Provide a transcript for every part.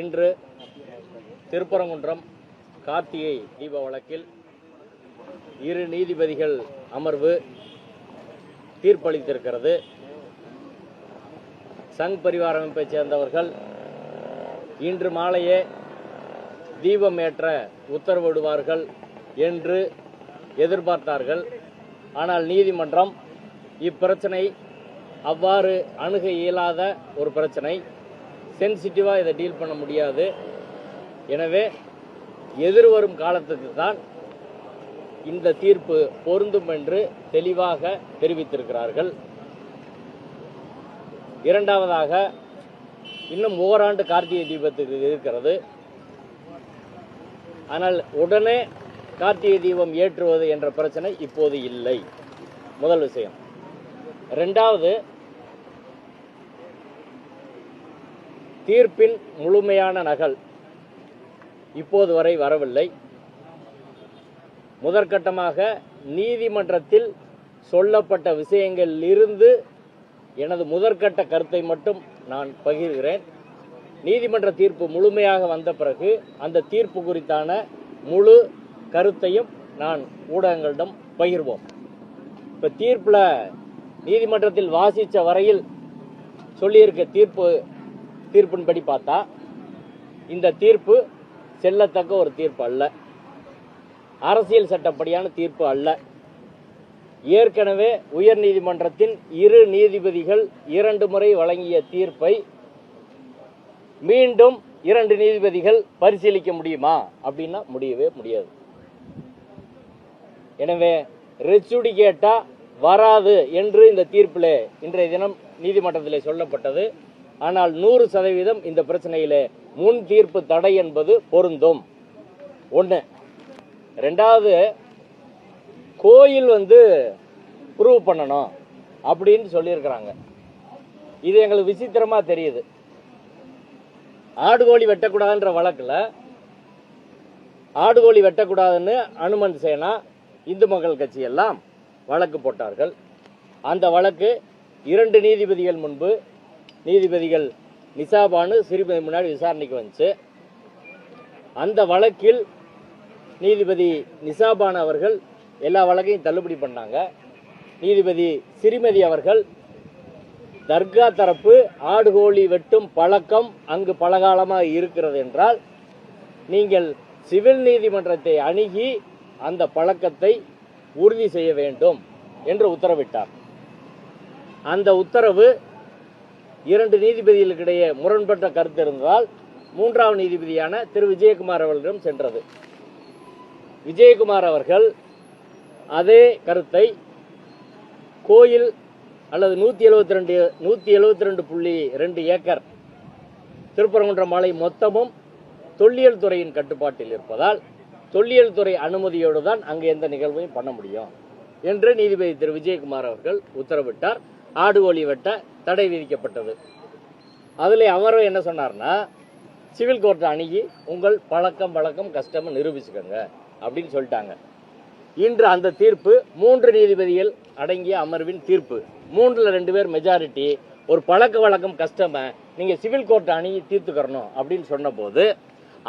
இன்று திருப்பரங்குன்றம் கார்த்திகை தீப வழக்கில் இரு நீதிபதிகள் அமர்வு தீர்ப்பளித்திருக்கிறது. சங் பரிவார அமைப்பைச் சேர்ந்தவர்கள் இன்று மாலையே தீபம் ஏற்ற உத்தரவிடுவார்கள் என்று எதிர்பார்த்தார்கள். ஆனால் நீதிமன்றம் இப்பிரச்சனை அவ்வாறு அணுக இயலாத ஒரு பிரச்சனை. சென்சிட்டிவாக இதை டீல் பண்ண முடியாது. எனவே எதிர்வரும் காலத்துக்கு தான் இந்த தீர்ப்பு பொருந்தும் என்று தெளிவாக தெரிவித்திருக்கிறார்கள். இரண்டாவதாக இன்னும் ஓராண்டு கார்த்திகை தீபத்துக்கு இருக்கிறது. ஆனால் உடனே கார்த்திகை தீபம் ஏற்றுவது என்ற பிரச்சனை இப்போது இல்லை. முதல் விஷயம். ரெண்டாவது தீர்ப்பின் முழுமையான நகல் இப்போது வரை வரவில்லை. முதற்கட்டமாக நீதிமன்றத்தில் சொல்லப்பட்ட விஷயங்களில் இருந்து எனது முதற்கட்ட கருத்தை மட்டும் நான் பகிர்கிறேன். நீதிமன்ற தீர்ப்பு முழுமையாக வந்த பிறகு அந்த தீர்ப்பு குறித்தான முழு கருத்தையும் நான் ஊடகங்களிடம் பகிர்வோம். இப்போ தீர்ப்பில் நீதிமன்றத்தில் வாசித்த வரையில் சொல்லியிருக்க தீர்ப்பு தீர்ப்பின்படி பார்த்தா இந்த தீர்ப்பு செல்லத்தக்க ஒரு தீர்ப்பு அல்ல. அரசியல் சட்டப்படியான தீர்ப்பு அல்ல. ஏற்கனவே உயர் நீதிமன்றத்தின் இரு நீதிபதிகள் இரண்டு முறை வழங்கிய தீர்ப்பை மீண்டும் இரண்டு நீதிபதிகள் பரிசீலிக்க முடியுமா? அப்படின்னா முடியவே முடியாது. எனவே ரெச்சுடிகேட்டா வராது என்று இந்த தீர்ப்பில் இன்றைய தினம் நீதிமன்றத்தில் சொல்லப்பட்டது. ஆனால் நூறு சதவீதம் இந்த பிரச்சனையிலே முன் தீர்ப்பு தடை என்பது பொருந்தும். ஒன்று ரெண்டாவது கோயில் வந்து ப்ரூவ் பண்ணணும் அப்படின்னு சொல்லியிருக்கிறாங்க. இது எங்களுக்கு விசித்திரமாக தெரியுது. ஆடுகோழி வெட்டக்கூடாதுன்ற வழக்கில் ஆடுகோழி வெட்டக்கூடாதுன்னு அனுமன் சேனா இந்து மக்கள் கட்சி எல்லாம் வழக்கு போட்டார்கள். அந்த வழக்கு இரண்டு நீதிபதிகள் முன்பு நீதிபதிகள் நிசாபானு சிறுமதி முன்னாடி விசாரணைக்கு வந்துச்சு. அந்த வழக்கில் நீதிபதி நிசாபான் அவர்கள் எல்லா வழக்கையும் தள்ளுபடி பண்ணாங்க. நீதிபதி சிறுமதி அவர்கள் தர்கா தரப்பு ஆடுகோழி வெட்டும் பழக்கம் அங்கு பலகாலமாக இருக்கிறது என்றால் நீங்கள் சிவில் நீதிமன்றத்தை அணுகி அந்த பழக்கத்தை உறுதி செய்ய வேண்டும் என்று உத்தரவிட்டார். அந்த உத்தரவு இரண்டு நீதிபதிகளுக்கிடையே முரண்பட்ட கருத்து இருந்தால் மூன்றாவது நீதிபதியான திரு. விஜயகுமார் அவர்களிடம் சென்றது. விஜயகுமார் அவர்கள் அதே கருத்தை கோயில் அல்லது நூற்றி எழுபத்தி ரெண்டு நூற்றி எழுபத்தி ரெண்டு புள்ளி ரெண்டு ஏக்கர் திருப்பரங்குன்றம் மலை மொத்தமும் தொல்லியல் துறையின் கட்டுப்பாட்டில் இருப்பதால் தொல்லியல் துறை அனுமதியோடு தான் அங்கு எந்த நிகழ்வையும் பண்ண முடியும் என்று நீதிபதி திரு. விஜயகுமார் அவர்கள் உத்தரவிட்டார். ஆடுகோழி வெட்ட தடை விதிக்கப்பட்டது. அதில் அவரும் என்ன சொன்னார்னா சிவில் கோர்ட்டை அணுகி உங்கள் பழக்கம் வழக்கம் கஷ்டமாக நிரூபிச்சுக்கோங்க அப்படின்னு சொல்லிட்டாங்க. இன்று அந்த தீர்ப்பு மூன்று நீதிபதிகள் அடங்கிய அமர்வின் தீர்ப்பு. மூன்றில் ரெண்டு பேர் மெஜாரிட்டி ஒரு பழக்க வழக்கம் கஸ்டமை நீங்கள் சிவில் கோர்ட்டை அணுகி தீர்த்துக்கரணும் அப்படின்னு சொன்னபோது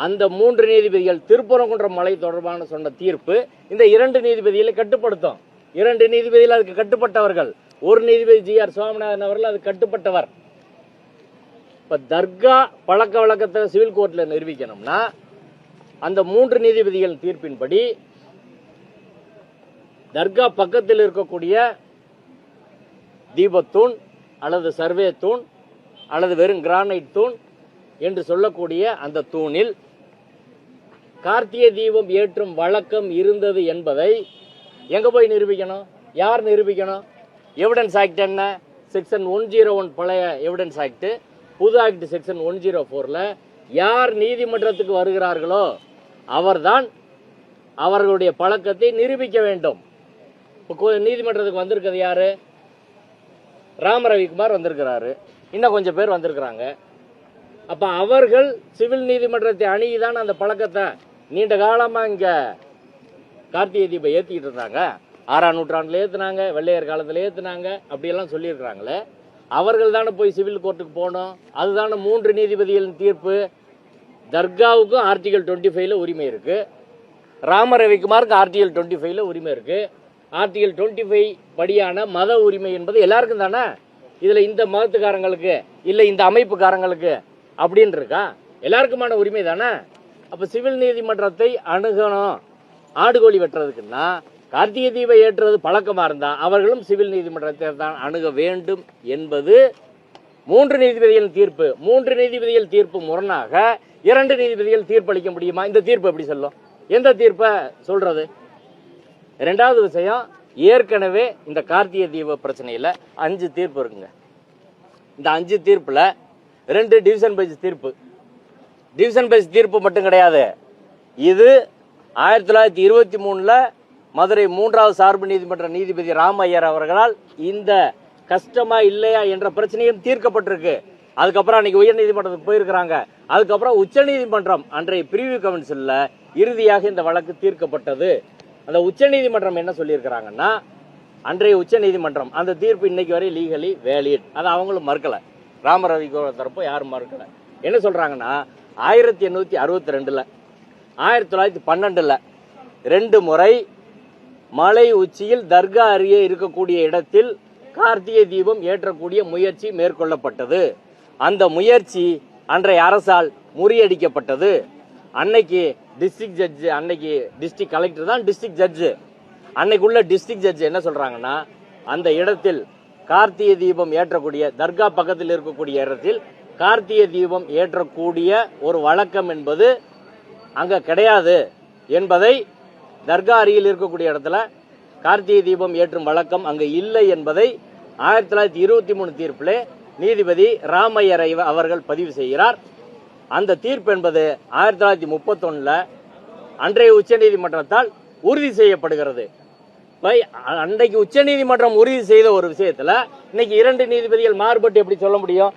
அந்த மூன்று நீதிபதிகள் திருப்பரங்குன்றம் மலை தொடர்பான சொன்ன தீர்ப்பு இந்த இரண்டு நீதிபதிகளை கட்டுப்படுத்தும். இரண்டு நீதிபதிகள் அதுக்கு கட்டுப்பட்டவர்கள். ஒரு நீதிபதி ஜி ஆர் சுவாமிநாதன் அவர்கள் அது கட்டுப்பட்டவர். இப்போ தர்கா பழக்க வழக்கத்தை சிவில் கோர்ட்டில் நிரூபிக்கணும்னா அந்த மூன்று நீதிபதிகள் தீர்ப்பின்படி தர்கா பக்கத்தில் இருக்கக்கூடிய தீபத்தூண் அல்லது சர்வே தூண் அல்லது வெறும் கிரானைட் தூண் என்று சொல்லக்கூடிய அந்த தூணில் கார்த்திகை தீபம் ஏற்றும் வழக்கம் இருந்தது என்பதை எங்கே போய் நிரூபிக்கணும்? யார் நிரூபிக்கணும்? எவிடன்ஸ் ஆக்ட் என்ன? செக்ஷன் ஒன் ஜீரோ ஒன் பழைய எவிடன்ஸ் ஆக்ட்டு புது ஆக்ட் செக்ஷன் ஒன் ஜீரோ ஃபோரில் யார் நீதிமன்றத்துக்கு வருகிறார்களோ அவர்தான் அவர்களுடைய பழக்கத்தை நிரூபிக்க வேண்டும். இப்போ நீதிமன்றத்துக்கு வந்திருக்கிறது யார்? ராம ரவிக்குமார் வந்திருக்கிறாரு. இன்னும் கொஞ்சம் பேர் வந்திருக்கிறாங்க. அப்போ அவர்கள் சிவில் நீதிமன்றத்தை அணுகிதான் அந்த பழக்கத்தை நீண்ட காலமாக இங்கே கார்த்திகை தீபம் ஏற்றிக்கிட்டு இருந்தாங்க ஆறாம் நூற்றாண்டில் ஏற்றுனாங்க வெள்ளையர் காலத்தில் ஏற்றுனாங்க அப்படியெல்லாம் சொல்லியிருக்கிறாங்களே. அவர்கள் தானே போய் சிவில் கோர்ட்டுக்கு போகணும் அதுதானே மூன்று நீதிபதிகளின் தீர்ப்பு. தர்காவுக்கும் ஆர்டிகல் டுவெண்ட்டி ஃபைவ்ல உரிமை இருக்குது ராம ரவிக்குமாருக்கு ஆர்டிகல் டுவெண்ட்டி ஃபைவ்ல உரிமை இருக்குது ஆர்டிகல் டுவெண்ட்டி ஃபைவ் படியான மத உரிமை என்பது எல்லாருக்கும் தானே? இதில் இந்த மதத்துக்காரங்களுக்கு இல்லை இந்த அமைப்புக்காரங்களுக்கு அப்படின்னு இருக்கா? எல்லாருக்குமான உரிமை தானே? அப்போ சிவில் நீதிமன்றத்தை அணுகணும். ஆடுகோழி வெட்டுறதுக்குன்னா கார்த்திகை தீபம் ஏற்றுறது பழக்கமாக இருந்தால் அவர்களும் சிவில் நீதிமன்றத்தை தான் அணுக வேண்டும் என்பது மூன்று நீதிபதிகள் தீர்ப்பு. மூன்று நீதிபதிகள் தீர்ப்பு முரணாக இரண்டு நீதிபதிகள் தீர்ப்பளிக்க முடியுமா? இந்த தீர்ப்பு எப்படி சொல்லும்? எந்த தீர்ப்பை சொல்றது? ரெண்டாவது விஷயம் ஏற்கனவே இந்த கார்த்திகை தீப பிரச்சனையில் அஞ்சு தீர்ப்பு இருக்குங்க. இந்த அஞ்சு தீர்ப்பில் ரெண்டு டிவிஷன் பெஞ்ச் தீர்ப்பு. டிவிஷன் பெஞ்ச் தீர்ப்பு மட்டும் கிடையாது. இது ஆயிரத்தி தொள்ளாயிரத்தி இருபத்தி மூணில் மதுரை மூன்றாவது சார்பு நீதிமன்ற நீதிபதி ராம ஐயர் அவர்களால் இந்த கஷ்டமா இல்லையா என்ற பிரச்சனையும் தீர்க்கப்பட்டிருக்கு. அதுக்கப்புறம் அன்னைக்கு உயர் நீதிமன்றத்துக்கு போயிருக்கிறாங்க. அதுக்கப்புறம் உச்ச நீதிமன்றம் அன்றைய பிரிவு கவுன்சிலில் இறுதியாக இந்த வழக்கு தீர்க்கப்பட்டது. அந்த உச்ச நீதிமன்றம் என்ன சொல்லியிருக்கிறாங்கன்னா அன்றைய உச்ச நீதிமன்றம் அந்த தீர்ப்பு இன்னைக்கு வரை லீகலி வேலிட் அதை அவங்களும் மறுக்கல. ராமரவி தரப்போ யாரும் மறுக்கல. என்ன சொல்றாங்கன்னா ஆயிரத்தி எண்ணூத்தி அறுபத்தி ரெண்டுல ஆயிரத்தி தொள்ளாயிரத்தி பன்னெண்டுல ரெண்டு முறை மலை உச்சியில் தர்கா அருகே இருக்கக்கூடிய இடத்தில் கார்த்திகை தீபம் ஏற்றக்கூடிய முயற்சி மேற்கொள்ளப்பட்டது. அந்த முயற்சி அன்றைய அரசால் முறியடிக்கப்பட்டது. அன்னைக்கு டிஸ்ட்ரிக்ட் ஜட்ஜு அன்னைக்கு டிஸ்ட்ரிக்ட் கலெக்டர் தான் டிஸ்ட்ரிக்ட் ஜட்ஜு அன்னைக்குள்ள டிஸ்ட்ரிக்ட் ஜட்ஜ் என்ன சொல்றாங்கன்னா அந்த இடத்தில் கார்த்திகை தீபம் ஏற்றக்கூடிய தர்கா பக்கத்தில் இருக்கக்கூடிய இடத்தில் கார்த்திகை தீபம் ஏற்றக்கூடிய ஒரு வழக்கம் என்பது அங்க கிடையாது என்பதை தர்கா அருகில் இருக்கக்கூடிய இடத்துல கார்த்திகை தீபம் ஏற்றும் வழக்கம் அங்கு இல்லை என்பதை ஆயிரத்தி தொள்ளாயிரத்தி இருபத்தி மூணு தீர்ப்பிலே நீதிபதி ராமையர் அவர்கள் பதிவு செய்கிறார். அந்த தீர்ப்பு என்பது ஆயிரத்தி தொள்ளாயிரத்தி முப்பத்தொன்னுல அன்றைய உச்சநீதிமன்றத்தால் உறுதி செய்யப்படுகிறது. அன்றைக்கு உச்சநீதிமன்றம் உறுதி செய்த ஒரு விஷயத்தில் இன்னைக்கு இரண்டு நீதிபதிகள் மாறுபட்டு எப்படி சொல்ல முடியும்?